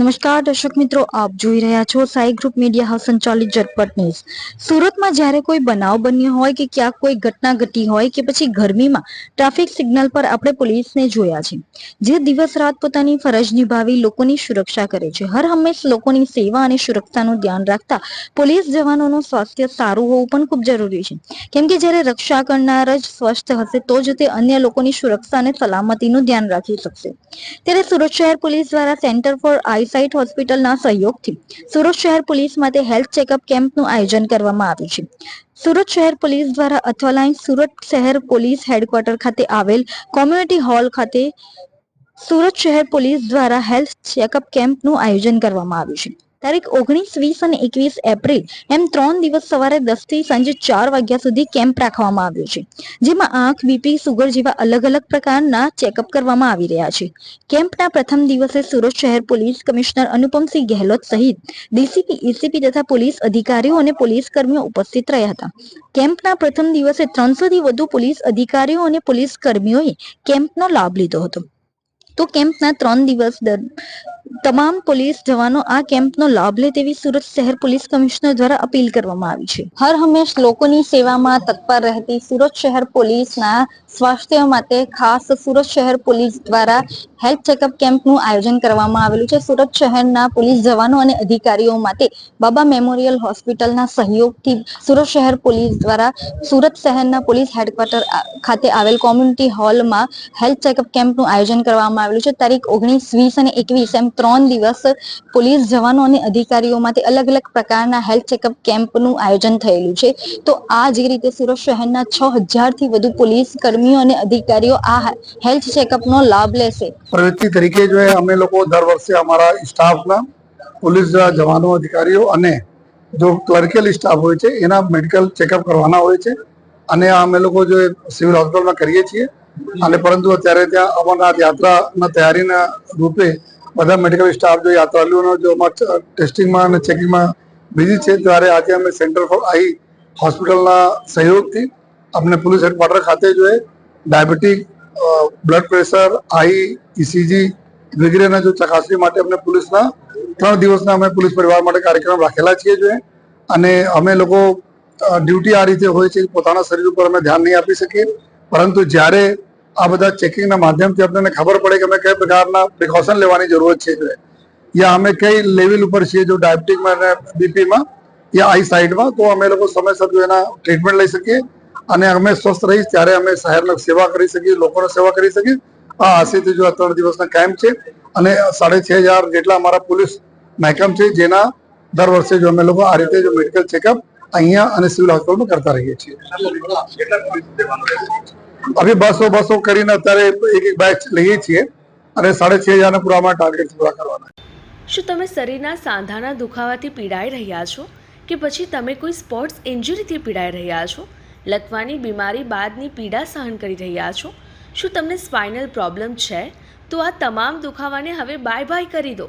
નમસ્કાર, દર્શક મિત્રો, આપ જોઈ રહ્યા છો સાઈ ગ્રુપ મીડિયા હાઉસ સંચાલિત ઝટપટ ન્યૂઝ. સુરતમાં જ્યારે કોઈ બનાવ બન્યો હોય કે ક્યાંક કોઈ ઘટના ઘટી હોય કે પછી ગરમીમાં ટ્રાફિક સિગ્નલ પર આપણે પોલીસને જોયા છે. જે દિવસ રાત પોતાની ફરજ નિભાવી લોકોની સુરક્ષા કરે છે. હર હંમેશ લોકોની સેવા અને સુરક્ષાનું ધ્યાન રાખતા પોલીસ જવાનોનું સ્વાસ્થ્ય સારું હોવું પણ ખૂબ જરૂરી છે. કેમ કે જ્યારે રક્ષા કરનાર જ સ્વસ્થ હશે, તો જ તે અન્ય લોકોની સુરક્ષા અને સલામતીનું ધ્યાન રાખી શકશે. ત્યારે સુરત શહેર પોલીસ દ્વારા સેન્ટર ફોર આઈસાઇટ હોસ્પિટલના સહયોગથી સુરત શહેર પોલીસ માટે હેલ્થ ચેકઅપ કેમ્પનું આયોજન કરવામાં આવ્યું છે. સુરત શહેર પોલીસ દ્વારા અથવાલાઇન સુરત શહેર પોલીસ હેડક્વાર્ટર ખાતે આવેલ કોમ્યુનિટી હોલ ખાતે સુરત શહેર પોલીસ દ્વારા હેલ્થ ચેકઅપ કેમ્પનું આયોજન કરવામાં આવ્યું છે. તારીખ ઓગણીસ, વીસ અને એકવીસ એપ્રિલ એમ ત્રણ દિવસ સવારે દસથી સાંજે ચાર વાગ્યા સુધી કેમ્પ રાખવામાં આવ્યો છે. જેમાં આંખ, બીપી, સુગર જેવા અલગ અલગ પ્રકારના ચેકઅપ કરવામાં આવી રહ્યા છે. કેમ્પના પ્રથમ દિવસે સુરત શહેર પોલીસ કમિશનર અનુપમસિંહ ગેહલોત સહિત ડીસીપી એસીપી તથા પોલીસ અધિકારીઓ અને પોલીસ કર્મીઓ ઉપસ્થિત રહ્યા હતા. કેમ્પના પ્રથમ દિવસે ત્રણસો થી વધુ પોલીસ અધિકારીઓ અને પોલીસ કર્મીઓએ કેમ્પનો લાભ લીધો હતો. તો કેમ્પના ત્રણ દિવસ દર તમામ પોલીસ જવાનો આ કેમ્પનો લાભ લે તેવી સુરત શહેર પોલીસ કમિશનર દ્વારા અપીલ કરવામાં આવી છે. હર હંમેશ લોકોની સેવામાં તત્પર રહેતી સુરત શહેર પોલીસના સ્વાસ્થ્ય માટે ખાસ સુરત શહેર પોલીસ દ્વારા હેલ્થ ચેકઅપ કેમ્પનું આયોજન કરવામાં આવેલું છે. સુરત શહેરના પોલીસ જવાનો અને અધિકારીઓ માટે બાબા મેમોરિયલ હોસ્પિટલના સહયોગથી સુરત શહેર પોલીસ દ્વારા સુરત શહેરના પોલીસ હેડક્વાર્ટર ખાતે આવેલ કોમ્યુનિટી હોલમાં હેલ્થ ચેકઅપ કેમ્પનું આયોજન કરવામાં આવેલું છે. તારીખ ઓગણીસ, વીસ અને એકવીસ એમ ત્રણ દિવસ પોલીસ જવાનો અને અધિકારીઓ માટે અલગ અલગ પ્રકારના હેલ્થ ચેકઅપ કેમ્પનું આયોજન થયેલું છે. તો આ જે રીતે સુરત શહેરના છ હજારથી વધુ પોલીસ કર્મીઓ અને અધિકારીઓ આ હેલ્થ ચેકઅપનો લાભ લેશે. પ્રવૃત્તિ તરીકે જો અમે લોકો દર વર્ષે અમારા સ્ટાફના પોલીસ જવાનો, અધિકારીઓ અને જો ક્લર્કલ સ્ટાફ હોય છે, એના મેડિકલ ચેકઅપ કરવાના હોય છે. અને અમે લોકો જો સિવિલ હોસ્પિટલમાં કરીએ છીએ. અને પરંતુ અત્યારે ત્યાં અમરનાથ યાત્રાના તૈયારીના રૂપે બધા મેડિકલ સ્ટાફ જો યાત્રાળુઓનો જો ટેસ્ટિંગમાં અને ચેકિંગમાં બિઝી છે, ત્યારે આજે અમે સેન્ટર ફોર આઈ હોસ્પિટલના સહયોગથી અમને પોલીસ હેડક્વાર્ટર ખાતે જોઈએ diabetic blood pressure eye ECG વગેરેના જો ચકાસણી માટે અમને પોલીસના ત્રણ દિવસના અમે પોલીસ પરિવાર માટે કાર્યક્રમ રાખેલા છીએ જોઈએ અને અમે લોકો ડ્યુટી આ રીતે હોય છે પોતાના શરીર ઉપર અમે ધ્યાન નહીં આપી શકીએ. પરંતુ જ્યારે આ બધા ચેકિંગના માધ્યમથી આપણને ખબર પડે કે અમે કઈ પ્રકારના પ્રિકોશન લેવાની જરૂરત છે યા અમે કઈ લેવલ ઉપર છીએ જો ડાયાબિટીકમાં અને બીપીમાં યા આઈ સાઈડમાં તો અમે લોકો સમયસર જો એના ટ્રીટમેન્ટ લઈ શકીએ અને અમે સ્વસ્થ રહીશ ત્યારે અમે શહેરની સેવા કરી શકીએ, લોકોની સેવા કરી શકીએ. આ આશયથી જો આ ત્રણ દિવસના કેમ્પ છે અને સાડે છ હજાર જેટલા અમારા પોલીસ મહેકમ છે જેના દર વર્ષે જો અમે લોકો આ રીતે જો મેડિકલ ચેકઅપ અહીંયા અને સિવિલ હોસ્પિટલમાં કરતા રહીએ છીએ. અભી બસો બસો કરીને અત્યારે એક એક બેચ લઈએ છીએ અને સાડે છ હજારના પૂરા ટાર્ગેટ પૂરા કરવાના શું તમે શરીરના સાંધાના દુખાવાથી પીડાઈ રહ્યા છો? કે પછી તમે કોઈ સ્પોર્ટ્સ ઇન્જરીથી પીડાઈ રહ્યા છો? લકવાની બીમારી બાદની પીડા સહન કરી રહ્યા છો? શું તમને સ્પાઇનલ પ્રોબ્લેમ છે? તો આ તમામ દુખાવાને હવે બાય બાય કરી દો.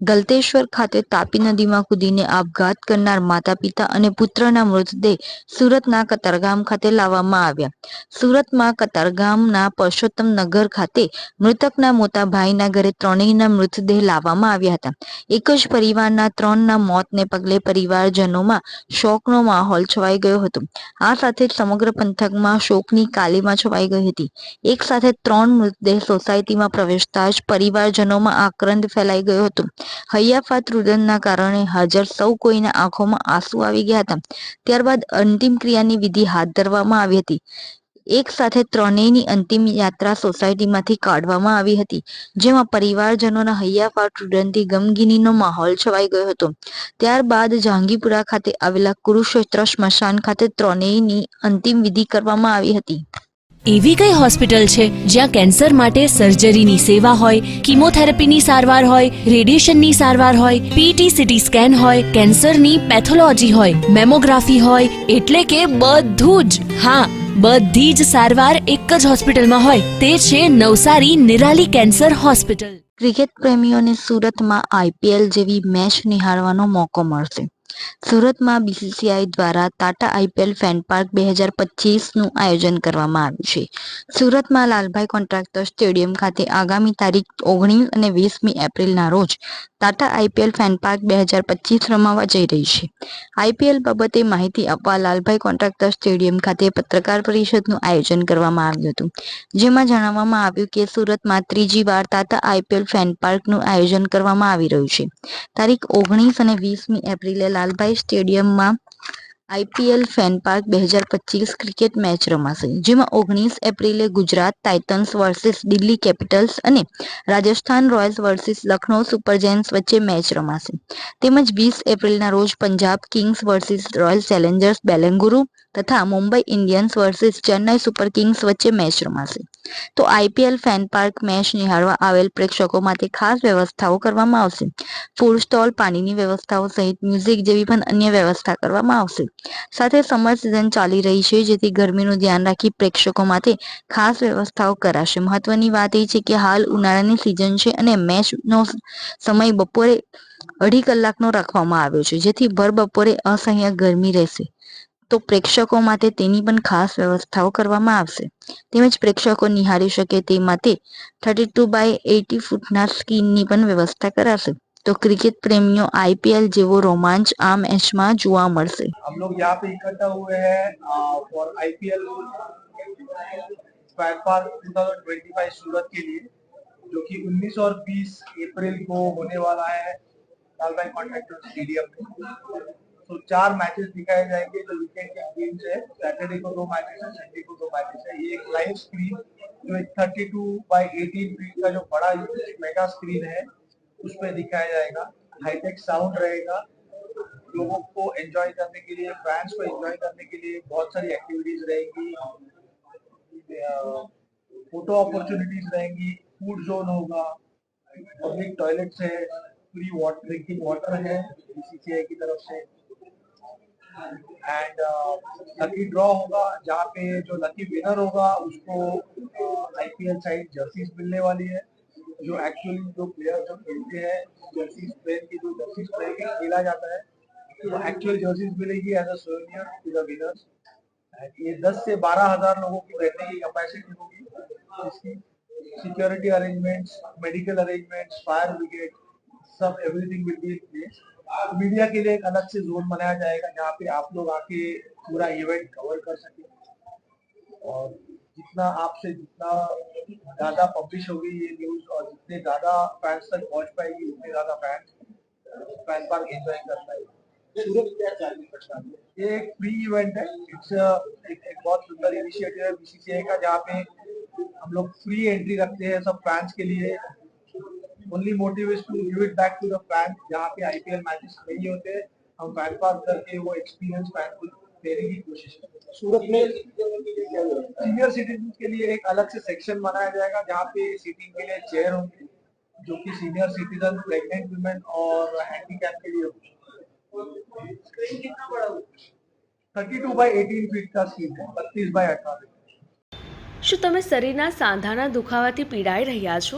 ગલતેશ્વર ખાતે તાપી નદીમાં કૂદીને આપઘાત કરનાર માતા પિતા અને પુત્રના મૃતદેહ સુરતના કતારગામ ખાતે લાવવામાં આવ્યા. સુરતમાં કતારગામના પરસોત્તમ નગર ખાતે મૃતકના મોટા ભાઈના ઘરે ત્રણેયના મૃતદેહ લાવવામાં આવ્યા હતા. એક જ પરિવારના ત્રણના મોતને પગલે પરિવારજનોમાં શોકનો માહોલ છવાઈ ગયો હતો. આ સાથે સમગ્ર પંથકમાં શોકની કાલીમાં છવાઈ ગઈ હતી. એક સાથે ત્રણ મૃતદેહ સોસાયટીમાં પ્રવેશતા જ પરિવારજનોમાં આક્રંદ ફેલાઈ ગયો હતો. હૈયાફાત રુદનના કારણે હાજર સૌ કોઈના આંખોમાં આંસુ આવી ગયા હતા. ત્યારબાદ અંતિમ ક્રિયાની વિધિ હાથ ધરવામાં આવી હતી. એક સાથે ત્રણેયની અંતિમ યાત્રા સોસાયટીમાંથી કાઢવામાં આવી હતી, જેમાં પરિવારજનોના હૈયાફાટ રુદનથી ગમગીનીનો માહોલ છવાઈ ગયો હતો. ત્યારબાદ જહાંગીપુરા ખાતે આવેલા કુરુક્ષેત્ર સ્મશાન ખાતે ત્રણેયની અંતિમ વિધિ કરવામાં આવી હતી. એવી કઈ હોસ્પિટલ છે જ્યાં કેન્સર માટે સર્જરીની સેવા હોય, કિમોથેરાપીની સારવાર હોય, રેડિયેશનની સારવાર હોય પીટી સીટી સ્કેન હોય, કેન્સરની પેથોલોજી હોય, મેમોગ્રાફી હોય, એટલે કે બધું જ. હા, બધી જ સારવાર એક જ હોસ્પિટલમાં હોય, તે છે Navsari Nirali cancer hospital. Cricket પ્રેમીઓને સુરતમાં આઈપીએલ જેવી મેચ નિહાળવાનો મોકો મળશે. સુરતમાં બીસીસીઆઈ દ્વારા ટાટા આઈપીએલ ફેન પાર્ક બે હજાર પચીસનું આયોજન કરવામાં આવ્યું છે. સુરતમાં લાલભાઈ કોન્ટ્રાક્ટર સ્ટેડિયમ ખાતે આગામી તારીખ ઓગણીસ અને વીસમી એપ્રિલના રોજ ટાટા આઈપીએલ ફેન પાર્ક બે હજાર પચીસ રમાવા જઈ રહી છે. આઈપીએલ બાબતે માહિતી આપવા લાલભાઈ કોન્ટ્રાક્ટર સ્ટેડિયમ ખાતે પત્રકાર પરિષદનું આયોજન કરવામાં આવ્યું હતું. જેમાં જણાવવામાં આવ્યું કે સુરતમાં ત્રીજી વાર ટાટા આઈપીએલ ફેન પાર્કનું આયોજન કરવામાં આવી રહ્યું છે. તારીખ ઓગણીસ અને વીસમી એપ્રિલે લાલભાઈ સ્ટેડિયમમાં આઈપીએલ ફેન પાર્ક બે હજાર પચીસ ક્રિકેટ મેચ રમાશે, જેમાં ઓગણીસ એપ્રિલે Gujarat Titans versus Delhi Capitals અને Rajasthan Royals versus Lucknow Super Giants વચ્ચે મેચ રમાશે. તેમજ વીસ એપ્રિલના રોજ Punjab Kings versus Royal Challengers Bengaluru તથા Mumbai Indians versus Chennai Super Kings વચ્ચે મેચ રમાશે. તો આઈપીએલ ફેન પાર્ક મેચ નિહાળવા આવેલ પ્રેક્ષકો માટે ખાસ વ્યવસ્થાઓ કરવામાં આવશે. ફૂડ સ્ટોલ, પાણીની વ્યવસ્થાઓ સહિત મ્યુઝિક જેવી પણ અન્ય વ્યવસ્થા કરવામાં આવશે. સાથે સમર સિઝન ચાલી રહી છે, જેથી ગરમીનું ધ્યાન રાખી પ્રેક્ષકો માટે ખાસ વ્યવસ્થાઓ કરાશે. મહત્વની વાત એ છે કે હાલ ઉનાળાની સિઝન છે અને મેચનો સમય બપોરે અઢી કલાકનો રાખવામાં આવ્યો છે, જેથી ભર બપોરે અસહ્ય ગરમી રહેશે. તો પ્રેક્ષકો માટે તેની પણ ખાસ વ્યવસ્થાઓ કરવામાં આવશે તેમજ પ્રેક્ષકો નિહાળી શકે તે માટે થર્ટી ટુ બાય એટી ફૂટના સ્ક્રીનની પણ વ્યવસ્થા કરાશે તો ક્રિકેટ પ્રેમીઓ આઈપીએલ જેવો રોમાંચ આ મેચમાં જોવા મળશે हम लोग यहाँ पे इकट्ठा हुए हैं for IPL fan park 2025 Surat के लिए जो कि 19 और 20 अप्रैल को होने वाला है लाल भाई कॉन्ट्रैक्टर स्टेडियम में तो चार मैचेस दिखाए जाएँगे जो वीकेंड के गेम्स है। सैटरडे को दो मैचेस है संडे को दो मैचेस है। ये एक लाइव स्क्रीन जो एक 32 बाय 18 फीट का जो बड़ा मेगा स्क्रीन है, उस पर दिखाया जाएगा। हाईटेक साउंड रहेगा। लोगों को एंजॉय करने के लिए फैंस को एंजॉय करने के लिए बहुत सारी एक्टिविटीज़ रहेंगी। फ़ोटो अपॉर्चुनिटीज़ रहेंगी। फ़ूड जोन होगा। पब्लिक टॉयलेट्स है। फ्री वाटर ड्रिंकिंग वाटर है। बीसीसीआई की तरफ़ से। एंड लकी ड्रॉ होगा, जहाँ पे जो लकी विनर होगा, उसको आईपीएल साइड जर्सीज मिलने वाली है। जो एक्चुअली जो प्लेयर जो खेलते हैं जर्सीज पहन के जो जर्सीज पहन के खेला जाता है तो एक्चुअल जर्सीज मिलेगी as a souvenir to the winners ये 10 से 12 हज़ार लोगों की बैठने की कैपेसिटी होगी। इसकी security arrangements medical arrangements fire brigade सब everything will be in place media के लिए एक अलग से जोन बनाया जाएगा जहाँ पे आप लोग आके पूरा इवेंट कवर कर सके। और जितना आपसे जितना ज़्यादा पब्लिश होगी ये न्यूज़ और जितने ज़्यादा फैंस तक पहुँच पाएगी उतने ज़्यादा फैंस फ़ैन पार्क एंजॉय कर पाएँगे। ये एक फ्री इवेंट है। इट्स एक, एक बहुत सुंदर इनिशिएटिव है। बीसीसीआई का जहाँ पे हम लोग फ्री एंट्री रखते हैं सब फैंस के लिए। only motive is to give it back to the fan जहाँ पे आईपीएल मैचेस नहीं होते हम फैन पार्क करके वो एक्सपीरियंस फैन को देने की कोशिश करते हैं सूरत में सीनियर सिटीजन के लिए एक अलग से सेक्शन बनाया जाएगा जहाँ पे सीटिंग के लिए चेयर होंगे जो कि सीनियर सिटीजन प्रेग्नेंट वुमेन और हैंडीकैप के लिए होंगे स्क्रीन कितना बड़ा thirty two by eighteen feet का स्क्रीन है बत्तीस बाय अठारह શું તમે શરીરના સાંધાના દુખાવાથી પીડાઈ રહ્યા છો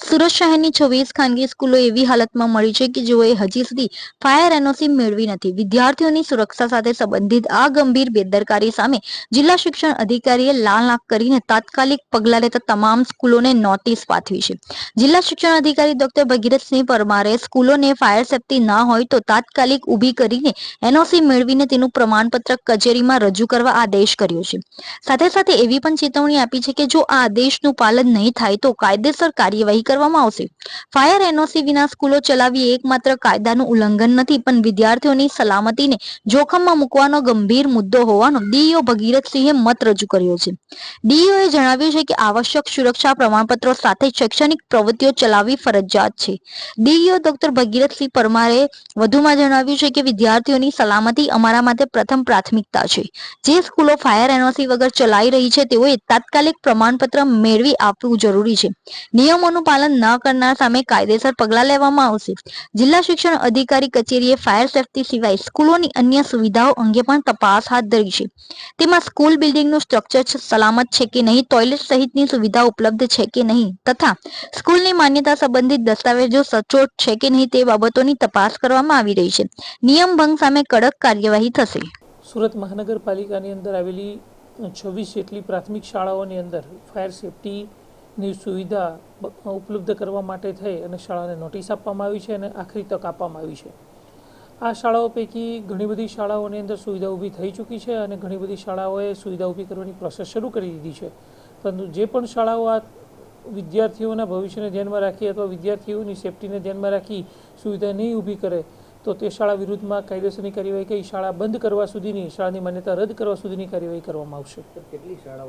સુરત શહેરની છવ્વીસ ખાનગી સ્કૂલો એવી હાલતમાં મળી છે કે જેઓએ હજી સુધી ફાયર એનઓસી મેળવી નથી. વિદ્યાર્થીઓની સુરક્ષા સાથે સંબંધિત આ ગંભીર બેદરકારી સામે જિલ્લા શિક્ષણ અધિકારીએ લાલ નાક કરીને તાત્કાલિક પગલાં લેતા તમામ સ્કૂલોને નોટિસ પાઠવી છે. જિલ્લા શિક્ષણ અધિકારી ડોક્ટર ભગીરથસિંહ પરમારે સ્કૂલોને ફાયર સેફટી ના હોય તો તાત્કાલિક ઊભી કરીને એનઓસી મેળવીને તેનું પ્રમાણપત્ર કચેરીમાં રજૂ કરવા આદેશ કર્યો છે. સાથે સાથે એવી પણ ચેતવણી આપી છે કે જો આ આદેશનું પાલન નહીં થાય તો કાયદેસર કાર્યવાહી કરવામાં આવશે. ફાયર એનઓસી વિના સ્કૂલો ચલાવવી એકમાત્ર કાયદાનું ઉલ્લંઘન નથી, પણ વિદ્યાર્થીઓની સલામતીને જોખમમાં મૂકવાનો ગંભીર મુદ્દો હોવાનો ડીઈઓ ભગીરથસિંહે મત રજૂ કર્યો છે. ડીઈઓએ જણાવ્યું છે કે આવશ્યક સુરક્ષા પ્રમાણપત્રો સાથે શૈક્ષણિક પ્રવૃત્તિઓ ચલાવવી ફરજિયાત છે. ડીઈઓ ડોક્ટર ભગીરથસિંહ પરમારે વધુમાં જણાવ્યું છે કે વિદ્યાર્થીઓની સલામતી અમારા માટે પ્રથમ પ્રાથમિકતા છે. જે સ્કૂલો ફાયર એનઓસી વગર ચલાઈ રહી છે, તેઓએ તાત્કાલિક પ્રમાણપત્ર મેળવી આપવું જરૂરી છે. નિયમોનું પાલન ન કરનાર સામે કાયદેસર પગલાં લેવામાં આવશે. જિલ્લા શિક્ષણ અધિકારી કચેરીએ ફાયર સેફટી સિવાય સ્કૂલોની અન્ય સુવિધાઓ અંગે પણ તપાસ હાથ ધરી છે. તેમાં સ્કૂલ બિલ્ડિંગનું સ્ટ્રક્ચર સલામત છે કે નહીં, ટોયલેટ સહિતની સુવિધા ઉપલબ્ધ છે કે નહીં, તથા સ્કૂલની માન્યતા સંબંધિત દસ્તાવેજો સચોટ છે કે નહીં તે બાબતોની તપાસ કરવામાં આવી રહી છે. નિયમ ભંગ સામે કડક કાર્યવાહી થશે. સુરત મહાનગરપાલિકાની અંદર આવેલી છવ્વીસ જેટલી પ્રાથમિક શાળાઓની અંદર ફાયર સેફટીની સુવિધા ઉપલબ્ધ કરવા માટે થઈ અને શાળાને નોટિસ આપવામાં આવી છે અને આખરી તક આપવામાં આવી છે. આ શાળાઓ પૈકી ઘણી બધી શાળાઓની અંદર સુવિધા ઊભી થઈ ચૂકી છે અને ઘણી બધી શાળાઓએ સુવિધા ઊભી કરવાની પ્રોસેસ શરૂ કરી દીધી છે. પરંતુ જે પણ શાળાઓ આ વિદ્યાર્થીઓના ભવિષ્યને ધ્યાનમાં રાખી અથવા વિદ્યાર્થીઓની સેફટીને ધ્યાનમાં રાખી સુવિધા નહીં ઊભી કરે, તો તે શાળા વિરુદ્ધમાં કાયદેસરની કાર્યવાહી કરી શાળા બંધ કરવા સુધીની, શાળાની માન્યતા રદ કરવા સુધીની કાર્યવાહી કરવામાં આવશે. કેટલી શાળાઓ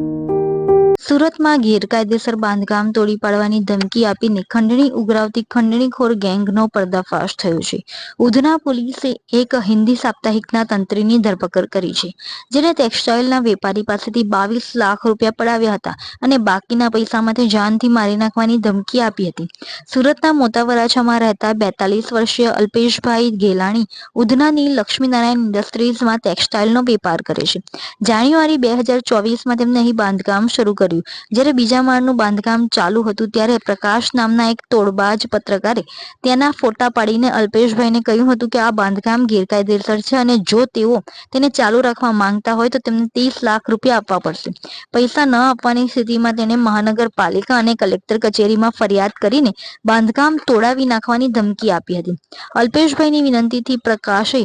સુરતમાં ગેરકાયદેસર બાંધકામ તોડી પાડવાની ધમકી આપીને ખંડણી ઉઘરાવતી ખંડણીખોર ગેંગનો પર્દાફાશ થયો છે. ઉધના પોલીસે એક હિન્દી સાપ્તાહિકના તંત્રીની ધરપકડ કરી છે, જેને ટેક્સટાઇલના વેપારી પાસેથી બાવીસ લાખ રૂપિયા પડાવ્યા હતા અને બાકીના પૈસામાંથી જાનથી મારી નાખવાની ધમકી આપી હતી. સુરતના મોટા વરાછામાં રહેતા બેતાલીસ વર્ષીય અલ્પેશભાઈ ગેલાણી ઉધનાની લક્ષ્મીનારાયણ ઇન્ડસ્ટ્રીઝમાં ટેક્સટાઇલનો વેપાર કરે છે. જાન્યુઆરી બે હજાર ચોવીસમાં તેમને અહીં બાંધકામ શરૂ કર્યું. જ્યારે બીજા માળનું બાંધકામ ચાલુ હતું ત્યારે પ્રકાશ નામના એક તોડબાજ પત્રકારે તેના ફોટા પાડીને અલ્પેશભાઈને કહ્યું હતું કે આ બાંધકામ ગેરકાયદેસર છે અને જો તેઓ તેને ચાલુ રાખવા માંગતા હોય તો તેમને ત્રીસ લાખ રૂપિયા આપવા પડશે. પૈસા ન આપવાની સ્થિતિમાં તેણે મહાનગરપાલિકા અને કલેક્ટર કચેરીમાં ફરિયાદ કરીને બાંધકામ તોડાવી નાખવાની ધમકી આપી હતી. અલ્પેશભાઈની વિનંતીથી પ્રકાશે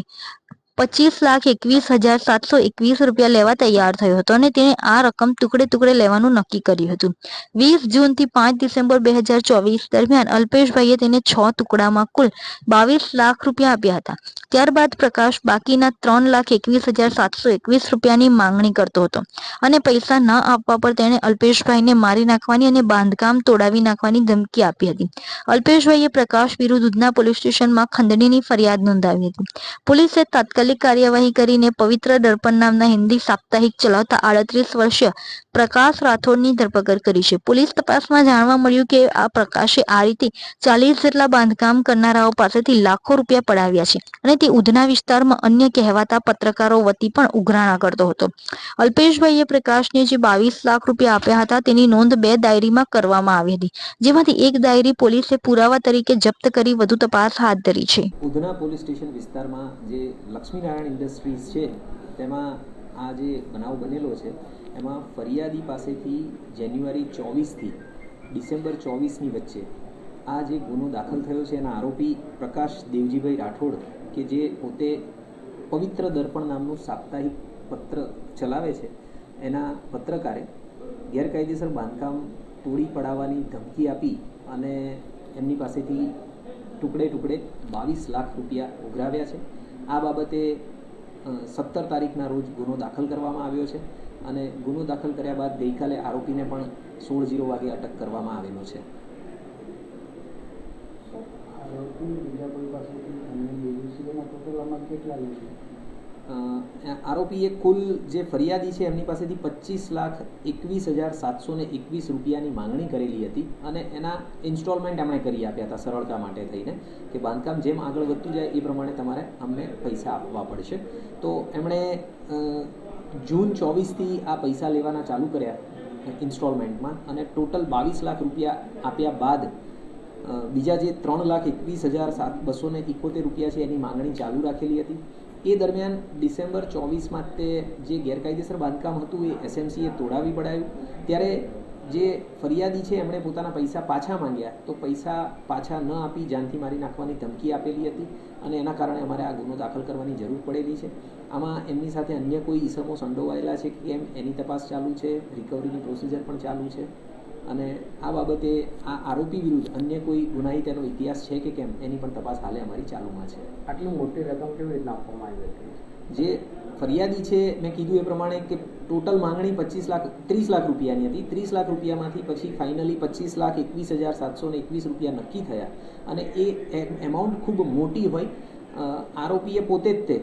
પચીસ લાખ એકવીસ હજાર સાતસો એકવીસ રૂપિયા લેવા તૈયાર થયો હતો અને તેણે આ રકમ ટુકડે ટુકડે લેવાનું નક્કી કર્યું હતું. વીસ જૂનથી પાંચ ડિસેમ્બર બે હજાર ચોવીસ દરમિયાન અલ્પેશભાઈએ તેને છ ટુકડામાં કુલ બાવીસ લાખ રૂપિયા આપ્યા હતા. ત્યારબાદ પ્રકાશ બાકીના ત્રણ લાખ એકવીસ હજાર સાતસો એકવીસ રૂપિયાની માંગણી કરતો હતો અને પૈસા ન આપવા પર તેણે અલ્પેશભાઈને મારી નાખવાની અને બાંધકામ તોડાવી નાખવાની ધમકી આપી હતી. અલ્પેશભાઈએ પ્રકાશ વિરુદ્ધ ઉધના પોલીસ સ્ટેશનમાં ખંડણીની ફરિયાદ નોંધાવી હતી. પોલીસે તાત્કાલિક કાર્યવાહી કરીને પવિત્ર દર્પણ નામના હિન્દી સાપ્તાહિક ચલાવતા આડત્રીસ વર્ષીય પ્રકાશ રાઠોડની ધરપકડ કરી છે. પોલીસ તપાસમાં જાણવા મળ્યું કે આ પ્રકાશે આ રીતે ચાલીસ જેટલા બાંધકામ કરનારાઓ પાસેથી લાખો રૂપિયા પડાવ્યા છે અને તે ઉધના વિસ્તારમાં અન્ય કહેવાતા પત્રકારો વતી પણ ઉઘરાણા કરતો હતો. અલ્પેશભાઈએ પ્રકાશને જે બાવીસ લાખ રૂપિયા આપ્યા હતા તેની નોંધ બે ડાયરીમાં કરવામાં આવી હતી. જેમાંથી એક ડાયરી પોલીસે પુરાવા તરીકે જપ્ત કરી વધુ તપાસ હાથ ધરી છે. ઉધના પોલીસ સ્ટેશન વિસ્તારમાં જે લક્ષ્મીનારાયણ ઇન્ડસ્ટ્રીઝ છે, તેમાં આ જે બનાવ બનેલો છે એમાં ફરિયાદી પાસેથી જાન્યુઆરી ચોવીસથી ડિસેમ્બર ચોવીસની વચ્ચે આ જે ગુનો દાખલ થયો છે એના આરોપી પ્રકાશ દેવજીભાઈ રાઠોડ કે જે પોતે પવિત્ર દર્પણ નામનું સાપ્તાહિક પત્ર ચલાવે છે, એના પત્રકારે ગેરકાયદેસર બાંધકામ તોડી પડાવવાની ધમકી આપી અને એમની પાસેથી ટુકડે ટુકડે બાવીસ લાખ રૂપિયા ઉઘરાવ્યા છે. આ બાબતે સત્તર તારીખના રોજ ગુનો દાખલ કરવામાં આવ્યો છે. અને ગુનો દાખલ કર્યા બાદ ગઈકાલે આરોપીને પણ સોળ જીરો વાગે અટક કરવામાં આવેલો છે. આરોપીએ કુલ જે ફરિયાદી છે એમની પાસેથી પચીસ લાખ એકવીસ હજાર સાતસો ને એકવીસ રૂપિયાની માંગણી કરેલી હતી અને એના ઇન્સ્ટોલમેન્ટ એમણે કરી આપ્યા હતા સરળતા માટે થઈને કે બાંધકામ જેમ આગળ વધતું જાય એ પ્રમાણે તમારે અમને પૈસા આપવા પડશે. તો એમણે જૂન ચોવીસથી આ પૈસા લેવાના ચાલુ કર્યા ઇન્સ્ટોલમેન્ટમાં અને ટોટલ બાવીસ લાખ રૂપિયા આપ્યા બાદ બીજા જે ત્રણ લાખ એકવીસ હજાર સાત બસો ને એકોતેર રૂપિયા છે એની માંગણી ચાલુ રાખેલી હતી. એ દરમિયાન ડિસેમ્બર ચોવીસમાં તે જે ગેરકાયદેસર બાંધકામ હતું એ એસએમસીએ તોડાવી પડાયું. ત્યારે જે ફરિયાદી છે એમણે પોતાના પૈસા પાછા માંગ્યા તો પૈસા પાછા ન આપી જાનથી મારી નાખવાની ધમકી આપેલી હતી અને એના કારણે અમારે આ ગુનો દાખલ કરવાની જરૂર પડેલી છે. આમાં એમની સાથે અન્ય કોઈ ઈસમો સંડોવાયેલા છે કે કેમ એની તપાસ ચાલુ છે રિકવરીની પ્રોસિજર પણ ચાલુ છે. અને આ બાબતે આ આરોપી વિરુદ્ધ અન્ય કોઈ ગુનાહિત એનો ઇતિહાસ છે કે કેમ એની પણ તપાસ હાલે અમારી ચાલુમાં છે. આટલી મોટી રકમ કેવી રીતના આપવામાં આવી હતી? જે ફરિયાદી છે મેં કીધું એ પ્રમાણે કે ટોટલ માંગણી પચીસ લાખ, ત્રીસ લાખ રૂપિયાની હતી. ત્રીસ લાખ રૂપિયામાંથી પછી ફાઇનલી પચીસ લાખ એકવીસ હજાર સાતસો ને એકવીસ રૂપિયા નક્કી થયા. અને એ એમાઉન્ટ ખૂબ મોટી હોય. આરોપીએ પોતે જ તે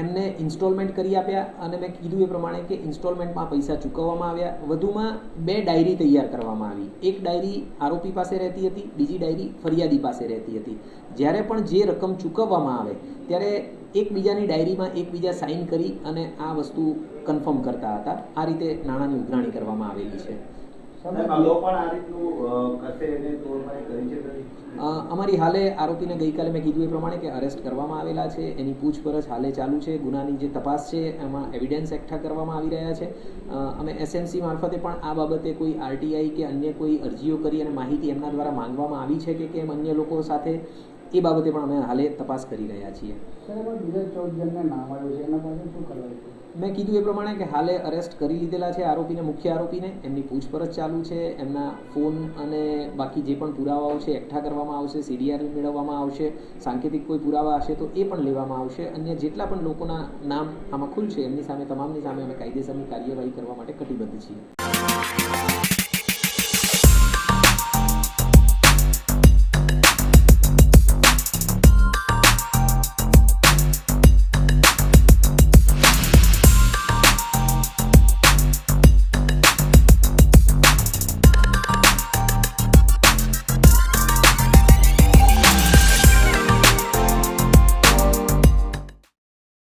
એમને ઇન્સ્ટોલમેન્ટ કરી આપ્યા અને મેં કીધું એ પ્રમાણે કે ઇન્સ્ટોલમેન્ટમાં પૈસા ચૂકવવામાં આવ્યા. વધુમાં બે ડાયરી તૈયાર કરવામાં આવી. એક ડાયરી આરોપી પાસે રહેતી હતી, બીજી ડાયરી ફરિયાદી પાસે રહેતી હતી. જ્યારે પણ જે રકમ ચૂકવવામાં આવે, ત્યારે એકબીજાની ડાયરીમાં એકબીજા સાઇન કરી અને આ વસ્તુ કન્ફર્મ કરતા હતા. આ રીતે નાણાંની ઉઘરાણી કરવામાં આવેલી છે. અમારી હાલે આરોપીને ગઈકાલે મેં કીધું એ પ્રમાણે કે અરેસ્ટ કરવામાં આવેલા છે. એની પૂછપરછ હાલે ચાલુ છે. ગુનાની જે તપાસ છે એમાં એવિડન્સ એકઠા કરવામાં આવી રહ્યા છે. અમે એસએમસી મારફતે પણ આ બાબતે કોઈ આરટીઆઈ કે અન્ય કોઈ અરજીઓ કરી અને માહિતી એમના દ્વારા માંગવામાં આવી છે કે કેમ? અન્ય લોકો સાથે એ બાબતે પણ અમે હાલે તપાસ કરી રહ્યા છીએ. મેં કીધું એ પ્રમાણે કે હાલે અરેસ્ટ કરી લીધેલા છે આરોપીને મુખ્ય આરોપીને. એમની પૂછપરછ ચાલુ છે. એમના ફોન અને બાકી જે પણ પુરાવાઓ છે એકઠા કરવામાં આવશે સીડીઆર મેળવવામાં આવશે સાંકેતિક કોઈ પુરાવા હશે તો એ પણ લેવામાં આવશે. અન્ય જેટલા પણ લોકોના નામ આમાં ખુલશે એમની સામે તમામની સામે અમે કાયદેસરની કાર્યવાહી કરવા માટે કટિબદ્ધ છીએ.